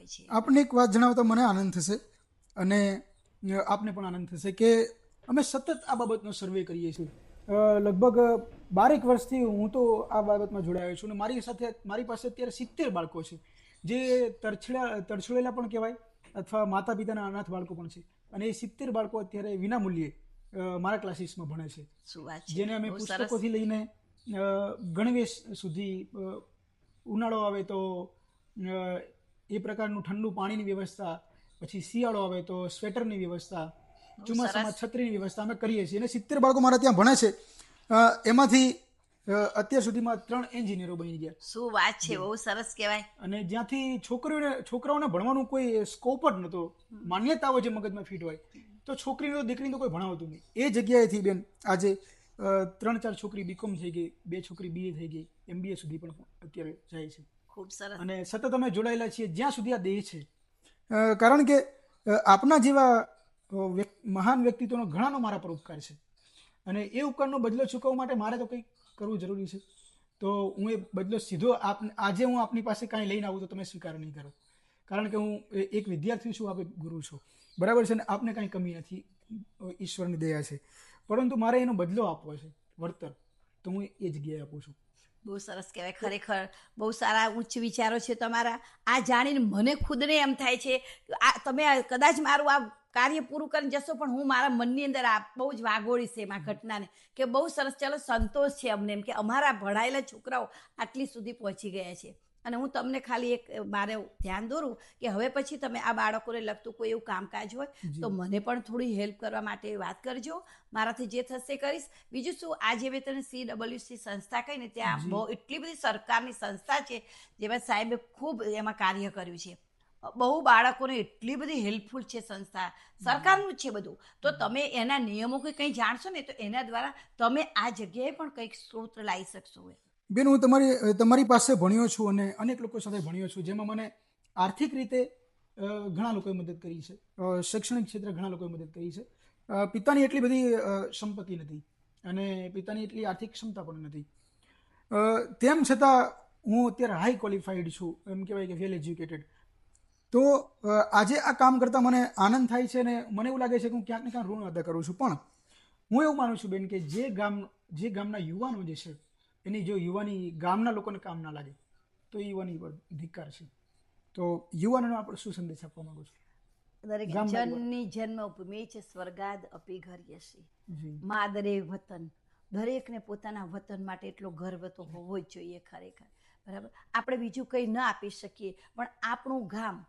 હોય છે. આપને એક વાત જણાવતા મને આનંદ થશે અને આપને પણ આનંદ થશે કે અમે સતત આ બાબતનો સર્વે કરીએ છીએ. લગભગ બારેક વર્ષથી હું તો આ બાબતમાં જોડાયો છું અને મારી સાથે મારી પાસે અત્યારે સિત્તેર બાળકો છે. જે તરછડા તરછડેલા પણ કહેવાય અથવા માતા પિતાના અનાથ બાળકો પણ છે. અને એ સિત્તેર બાળકો અત્યારે વિનામૂલ્યે મારા ક્લાસીસમાં ભણે છે. જેને અમે પુસ્તકોથી લઈને ગણવેશ સુધી ઉનાળો આવે તો એ પ્રકારનું ઠંડુ પાણીની વ્યવસ્થા પછી શિયાળો આવે તો સ્વેટરની વ્યવસ્થા ચોમાસામાં છત્રીની વ્યવસ્થા અમે કરીએ છીએ. અને સિત્તેર બાળકો મારા ત્યાં ભણે છે. એમાંથી અત્યાર સુધીમાં ત્રણ એન્જિનિયરો બની ગયા. શું વાત છે બહુ સરસ કહેવાય. અને જ્યાંથી છોકરીઓને છોકરાઓને ભણવાનું કોઈ સ્કોપ જ નહોતો માન્યતાઓ જે મગજમાં ફિટ હોય તો છોકરીને દીકરીને તો કોઈ ભણાવતું નહીં. એ જગ્યાએથી બેન આજે ત્રણ ચાર છોકરી બીકોમ થઈ ગઈ બે છોકરી બીએ થઈ ગઈ એમબીએ સુધી પણ અત્યારે જાય છે. ખૂબ સરસ. અને સતત અમે જોડાયેલા છીએ જ્યાં સુધી આ દેહ છે. કારણ કે આપના જેવા મહાન વ્યક્તિત્વનો ઘણાનો મારા પર ઉપકાર છે. અને એ ઉપકારનો બદલો ચૂકવવા માટે મારે તો કંઈક કરવું જરૂરી છે. તો હું એ બદલો સીધો આપ આજે હું આપની પાસે કાંઈ લઈને આવું તો તમે સ્વીકાર નહીં કરો. કારણ કે હું એક વિદ્યાર્થી છું આપે ગુરુ છું. બરાબર છે ને? આપને કાંઈ કમી નથી. ઈશ્વરની દયા છે. પરંતુ મારે એનો બદલો આપવો છે. વળતર તો હું એ જગ્યાએ આપું છું. બહુ સરસ કહેવાય. ખરેખર બહુ સારા ઉચ્ચ વિચારો છે તમારા. આ જાણીને મને ખુદને એમ થાય છે આ તમે કદાચ મારું આ કાર્ય પૂરું કરીને જશો પણ હું મારા મનની અંદર આ બહુ જ વાગોળીશ એમ આ ઘટનાને. કે બહુ સરસ. ચાલો સંતોષ છે અમને એમ કે અમારા ભણાયેલા છોકરાઓ આટલી સુધી પહોંચી ગયા છે. અને હું તમને ખાલી એક મારે ધ્યાન દોરું કે હવે પછી તમે આ બાળકોને લગતું કોઈ એવું કામકાજ હોય તો મને પણ થોડી હેલ્પ કરવા માટે વાત કરજો. મારાથી જે થશે કરીશ. બીજું શું આજે મેં તને સી ડબલ્યુસી સંસ્થા કહીને ત્યાં બહુ એટલી બધી સરકારની સંસ્થા છે જેમાં સાહેબે ખૂબ એમાં કાર્ય કર્યું છે. બહુ બાળકોને એટલી બધી હેલ્પફુલ છે સંસ્થા. સરકારનું જ છે બધું. તો તમે એના નિયમો કંઈ જાણશો ને તો એના દ્વારા તમે આ જગ્યાએ પણ કંઈક સ્ત્રોત લાવી શકશો એમ. બેન, હું તમારી તમારી પાસે ભણ્યો છું અને અનેક લોકો સાથે ભણ્યો છું, જેમાં મને આર્થિક રીતે ઘણા લોકોએ મદદ કરી છે. શૈક્ષણિક ક્ષેત્રે ઘણા લોકોએ મદદ કરી છે. પિતાની એટલી બધી સંપત્તિ નથી અને પિતાની એટલી આર્થિક ક્ષમતા પણ નથી. તેમ છતાં હું અત્યારે હાઈ ક્વોલિફાઈડ છું, એમ કહેવાય કે વેલ એજ્યુકેટેડ તો આજે આ કામ કરતાં મને આનંદ થાય છે અને મને એવું લાગે છે કે હું ક્યાંક ને ક્યાંક ઋણ અદા કરું છું. પણ હું એવું માનું છું બેન કે જે ગામ, જે ગામના યુવાનો જે છે એની જો યુવાની ગામના લોકોને કામ ના લાગે તો એ યુવાની ધિક્કાર છે. તો યુવાનોને આપણે શું સંદેશ આપવા માંગુ છું? દરેક જનની જન્મભૂમિ છે સ્વર્ગાદ અપી ઘર યશી માદરે વતન. દરેકને પોતાના વતન માટે એટલો ગર્વ તો હોવો જ જોઈએ ખરેખર. બરાબર? આપણે બીજું કંઈ ન આપી શકીએ પણ આપણું ગામ